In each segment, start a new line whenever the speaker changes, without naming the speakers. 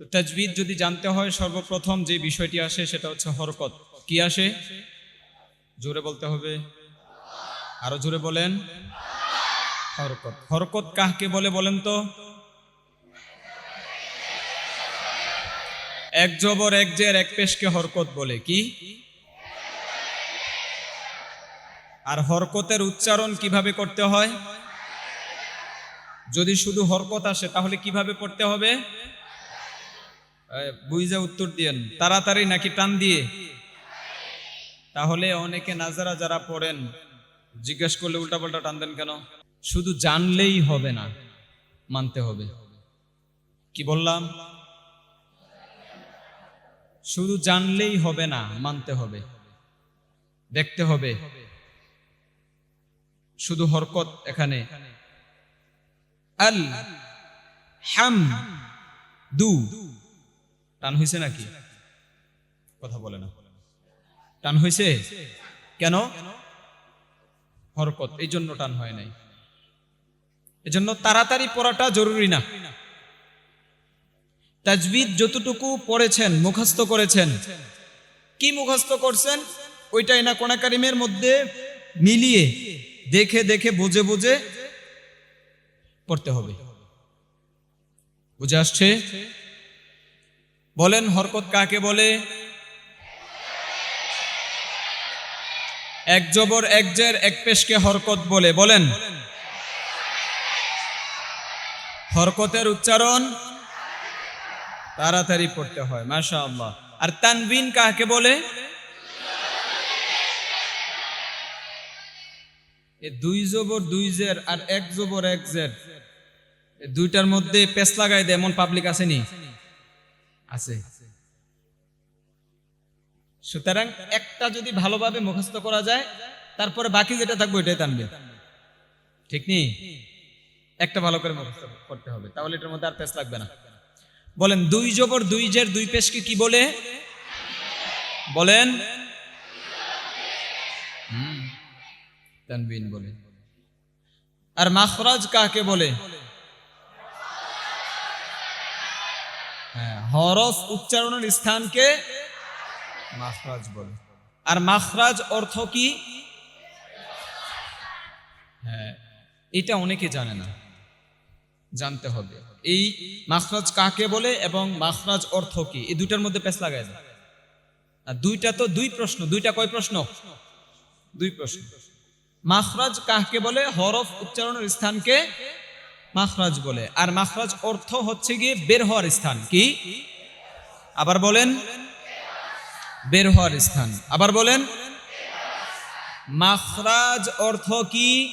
তো তাজবিদ যদি জানতে হয়, সর্বপ্রথম যে বিষয়টি আসে সেটা হচ্ছে হরকত। কি আসে? জোরে বলতে হবে। আরও জোরে বলেন। হরকত। হরকত কাহকে বলে বলেন তো? এক জবর, এক জের, এক পেশকে হরকত বলে। কি? আর হরকতের উচ্চারণ কীভাবে করতে হয়? যদি শুধু হরকত আসে, তাহলে কীভাবে পড়তে হবে? বুঝে উত্তর দিয়েন। তাড়াতাড়ি নাকি টান দিয়ে? তাহলে অনেকে নাজারা যারা পড়েন, জিজ্ঞেস করলে উল্টাপাল্টা টান দেন কেন? শুধু জানলেই হবে না, মানতে হবে। কি বললাম? শুধু জানলেই হবে না, মানতে হবে। দেখতে হবে। শুধু হরকত এখানে। আল হাম দু টান হয়েছে নাকি? কথা বলে না। টান হয়েছে কেন? হরকত, এই জন্য টান হয় নাই। এজন্য তাড়াতাড়ি পড়াটা জরুরি না। তাজবিদ যতটুকু পড়েছেন, মুখস্থ করেছেন, কি মুখস্থ করছেন, ওইটাই না কোনা কারিমের মধ্যে মিলিয়ে দেখে দেখে বুঝে বুঝে পড়তে হবে। বুঝে আসছে? বলেন হরকত কাকে বলে? এক জবর, এক জের, এক পেশকে হরকত বলে। বলেন। হরকতের উচ্চারণ? তাড়াতাড়ি পড়তে হয় মাশা আল্লাহ আর তানবিন কাকে বলে? দুই জবর, দুই জের আর এক জবর, এক জের। দুইটার মধ্যে পেস লাগাই দেয়, এমন পাবলিক আসেনি। আছে। সুতরাং একটা যদি ভালোভাবে মুখস্থ করা যায়, তারপরে বাকি যেটা থাকবে ওইটাই টানবে ঠিক নেই একটা ভালো করে মুখস্থ করতে হবে, তাহলে এটার মধ্যে আর পেস লাগবে না। বলেন, দুই জবর দুই জের দুই পেশকে কি বলে? বলেন। তানবিন বলে। আর মাখরাজ কাকে বলে? হরফ উচ্চারণের স্থানকে মাখরাজ বলে। আর মাখরাজ অর্থ কি? হ্যাঁ এটা অনেকে জানে না। জানতে হবে। এই মাখরাজ কাকে বলে এবং মাখরাজ অর্থ কি? এই দুইটার মধ্যে পেছ লাগায় যায় আর দুইটা তো দুই প্রশ্ন। দুইটা কয় প্রশ্ন? দুই প্রশ্ন। মাখরাজ কাকে বলে? হরফ উচ্চারণের স্থানকে মাখরাজ বলে। আর মাখরাজ অর্থ হচ্ছে গিয়ে বের হওয়ার স্থান। কি? আবার বলেন, বের হওয়ার স্থান। আবার বলেন, মাখরাজ অর্থ কি?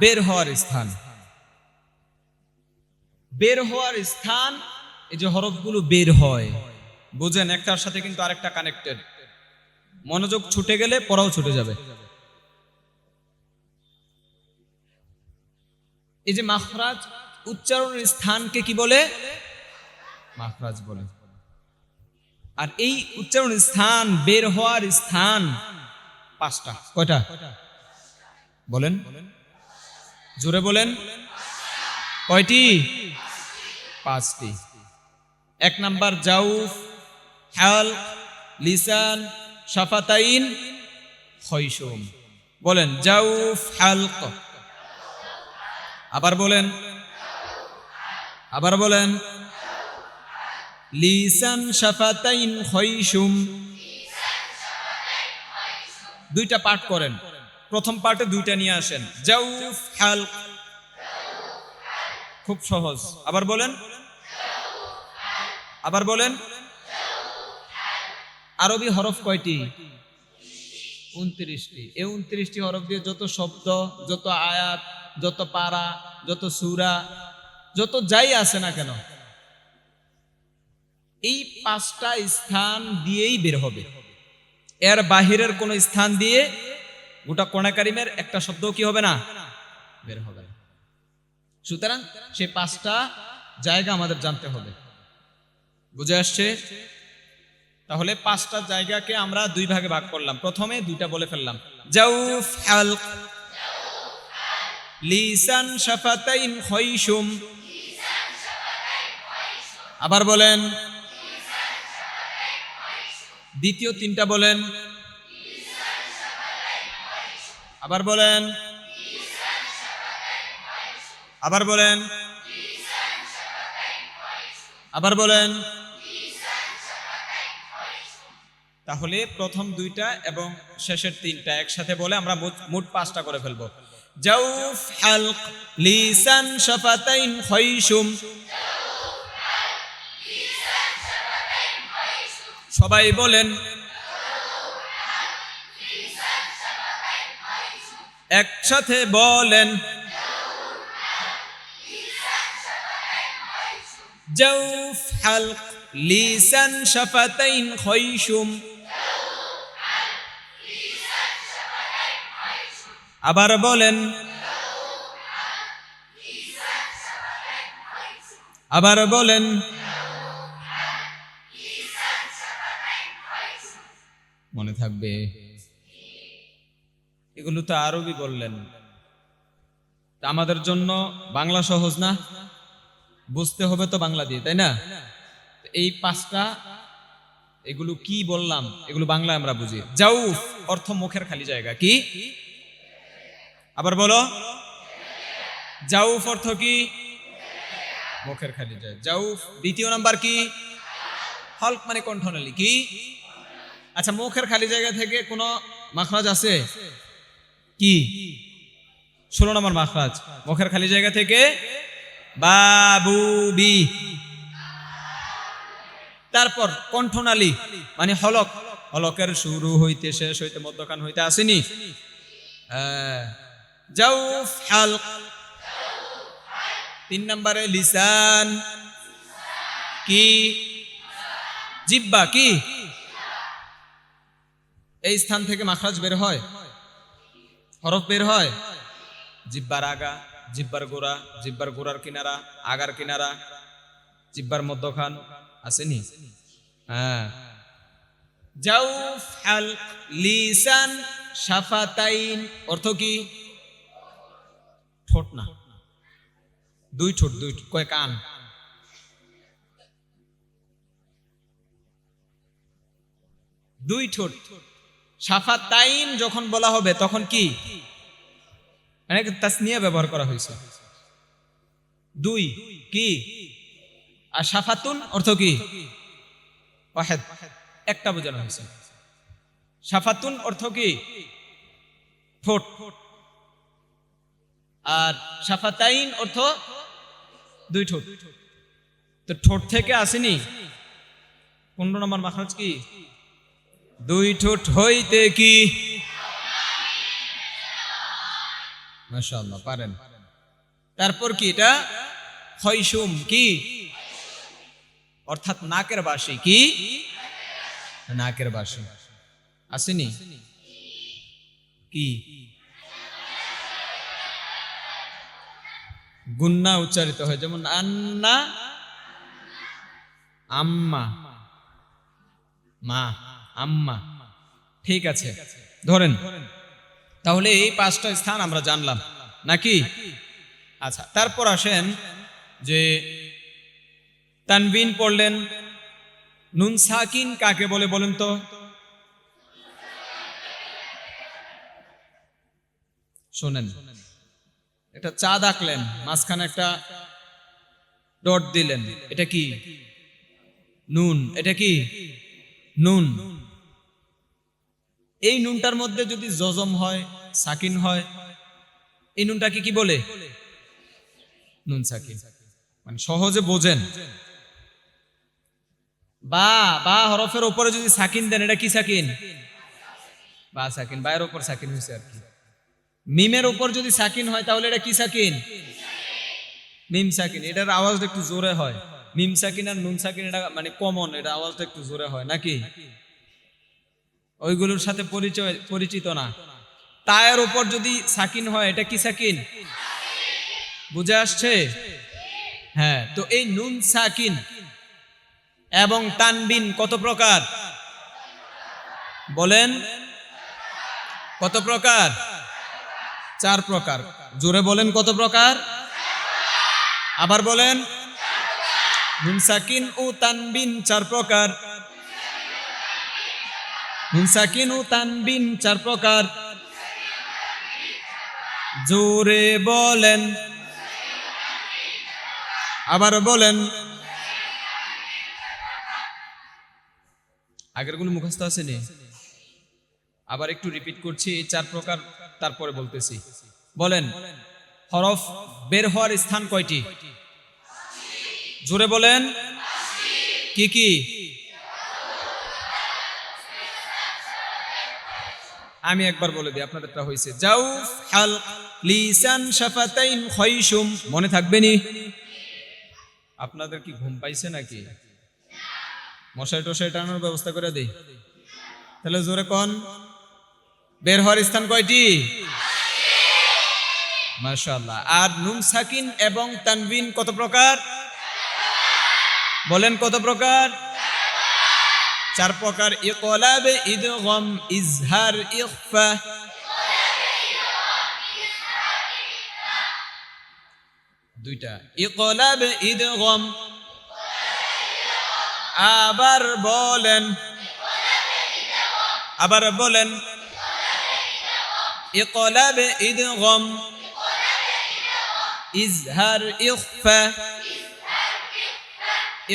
বের হওয়ার স্থান। বের হওয়ার স্থান, এই যে হরফগুলো বের হয়। বুঝেন, একটার সাথে কিন্তু আরেকটা কানেক্টেড মনোযোগ ছুটে গেলে পড়াও ছুটে যাবে। এই যে মাখরাজ উচ্চারণের স্থানকে কি বলে? মাখরাজ বলে। আর এই উচ্চারণের স্থান, বের হওয়ার স্থান পাঁচটা। কয়টা? বলেন। জোরে বলেন। কয়টি? পাঁচটি। এক নাম্বার, জাউফ, হাল, লিসান, শাফাতাইন খৈসুম বলেন, জাউফ, হালক। আবার বলেন। আবার বলেন। লিসান শাফাতাইন খৈসুম দুইটা পাঠ করেন। প্রথম পার্টে দুইটা নিয়ে আসেন। জাউফ হালক খুব সহজ। আবার বলেন। আবার বলেন। আরবি হরফ কয়টি? উনত্রিশটি। এই উনত্রিশটি হরফ দিয়ে যত শব্দ, যত আয়াত যত পারা, যত সুরা, যত যাই আছে না কেন, এই পাঁচটা স্থান দিয়েই বের হবে। এর বাহিরের কোন স্থান দিয়ে গোটা কোনাকারিমের একটা শব্দ কি হবে না? বের হবে সুতরাং সে পাঁচটা জায়গা আমাদের জানতে হবে। বুঝে আসছে? তাহলে পাঁচটা জায়গাকে আমরা দুই ভাগে ভাগ করলাম। প্রথমে দুইটা বলে ফেললাম। জাউফ, হালক লিসান শাফাতাইন খৈসুম আবার বলেন, দ্বিতীয় তিনটা বলেন। আবার বলেন আবার বলেন। আবার বলেন। তাহলে প্রথম দুইটা এবং শেষের তিনটা একসাথে বলে আমরা মোট- পাঁচটা করে ফেলব। জাউফ হালক লিসান শাফাতাইন খৈশুম। সবাই বলেন একসাথে বলেন জাউফ হালক লিসান শাফাতাইন খৈশুম। আবার বলেন আবার বলেন, মনে থাকবে। এগুলো তো আরবি বললেন। আমাদের জন্য বাংলা সহজ না? বুঝতে হবে তো বাংলা দিয়ে, তাই না? এই পাঁচটা, এগুলো কি বললাম? এগুলো বাংলা আমরা বুঝি। জাউফ অর্থ মুখের খালি জায়গা। কি? আবার বলো। জাউফ অর্থ কি? মুখের খালি জায়গা জাউফ, দ্বিতীয় নাম্বার কি? হল্ক মানে কণ্ঠনালী। কি? আচ্ছা মুখের খালি জায়গা থেকে কোনো মাখরাজ আছে? কি? ষোলো নম্বর মাখরাজ। মুখের খালি জায়গা থেকে বাবু বি তারপর কণ্ঠনালী মানে হলক। হলকের শুরু হইতে শেষ হইতে মধ্যখান হইতে আসেনি? জাউফ হালক। তিন নম্বরে লিসান। কি? জিব্বা, কি? এই স্থান থেকে মাখরাজ বের হয়। হরফ বের হয়। জিব্বার আগা, জিব্বার গোড়া, জিব্বার গোড়ার কিনারা, আগার কিনারা, জিব্বার মধ্যখান, আসেনি? হ্যাঁ। জাউফ হালক, লিসান শাফাতাইন অর্থ কি? ঠোঁট না। দুই ঠোঁট, দুই কয় কান দুই ঠোঁট। শাফাতাইন যখন বলা হবে, তখন কি? মানে তাসনিয়া ব্যবহার করা হয়েছে। দুই, কি? আর সাফাতুন অর্থ কি? একটা বোঝানো হয়েছে। সাফাতুন অর্থ কি? ঠোঁট। আর সাফাতাইন অর্থ দুই ঠোঁট। তো ঠোঁট থেকে আসেনি? পনেরো নম্বর মাখরাজ কি? দুই ঠোঁট হইতে কি? মাশাআল্লাহ, পারেন। তারপর কি এটা? খয়সুম কি? অর্থাৎ নাকের বাসি কি? নাকের বাসি। আসেনি? কি? গুন্না উচ্চারিত হয়, যেমন আন্না, আম্মা, মা, আম্মা। ঠিক আছে, ধরেন। তাহলে এই পাঁচটা স্থান আমরা জানলাম, নাকি? আচ্ছা তারপর আসেন যে তানবিন পড়লেন, নুন সাকিন কাকে বলে বলেন তো? শোনেন এটা চা দাকলেন মাঝখানে একটা ডট দিলেন। এটা কি? নুন। এটা কি? নুন। এই নুনটার মধ্যে যদি জজম হয়, সাকিন হয়, এই নুনটাকে কি বলে? নুন সাকিন। মানে সহজে বোঝেন। বা বা হরফের উপরে যদি সাকিন দেন, এটা কি সাকিন? বা সাকিন। বায়ের উপর সাকিন হয়েছে আর কি। মিমের উপর যদি সাকিন হয়, তাহলে এটা কি সাকিন? মিম সাকিন। এটার আওয়াজটা একটু জোরে হয়। মিম সাকিন আর নুন সাকিন, এটা মানে কমন এটা আওয়াজটা একটু জোরে হয়, নাকি? ওইগুলোর সাথে পরিচয়, পরিচিত না। তায়ের উপর যদি সাকিন হয়, এটা কি সাকিন? বুঝে আসছে? হ্যাঁ তো এই নুন সাকিন এবং তানবিন কত প্রকার? বলেন। কত প্রকার? চার প্রকার। জোরে বলেন কত প্রকার? আবার বলেন। নুন সাকিন ও তানবিন চার প্রকার। নুন সাকিন ও তানবিন চার প্রকার। জোরে বলেন। আবার বলেন। আগেরগুলো মুখস্থ আছে নি আবার একটু রিপিট করছি এই চার প্রকার, তারপরে বলতেছি। বলেন, হরফ বের হওয়ার স্থান কয়টি? জোরে বলেন। কি কি? আমি একবার বলে দিই, আপনাদেরটা হয়েছে। যাও হাল লিসান, শাফাতাইন খয়সুম মনে থাকবে নি? আপনাদের কি ঘুম পাইছে নাকি? মশাই টশাই টানার ব্যবস্থা করে দেই। তাহলে জোরে কন। বের হওয়ার স্থান কয়টি? মাশাআল্লাহ। আর নুন সাকিন এবং তানবিন কত প্রকার? বলেন কত প্রকার? চার প্রকার। ইকলাব ইদগম ইজহার ইখফা। দুইটা। ইকলাব ইদগম। আবার বলেন। আবার বলেন। ইকলাব ইদগম ইজহার ইখফা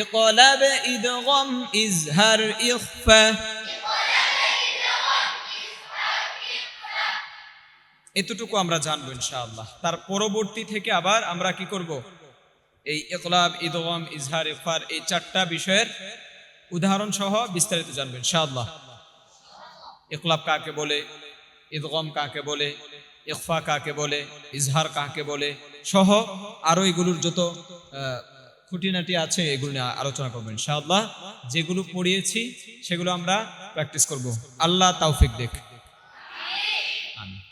ইকলাব ইদগম ইজহার ইখফা এতটুকু আমরা জানব ইনশাআল্লাহ। তার পরবর্তী থেকে আবার আমরা কি করব? এই ইকলাব, ইদগম, ইজহার ইফার এই চারটা বিষয়ের উদাহরণ সহ বিস্তারিত জানব ইনশাআল্লাহ। ইকলাব কাকে বলে? ইদগম কাকে বলে ইকফা কাকে বলে, ইজহার কাকে বলে, সহ আরও এগুলোর যত খুঁটিনাটি আছে, এগুলো নিয়ে আলোচনা করব ইনশাআল্লাহ। যেগুলো পড়িয়েছি, সেগুলো আমরা প্র্যাকটিস করব। আল্লাহ তাওফিক দেখ।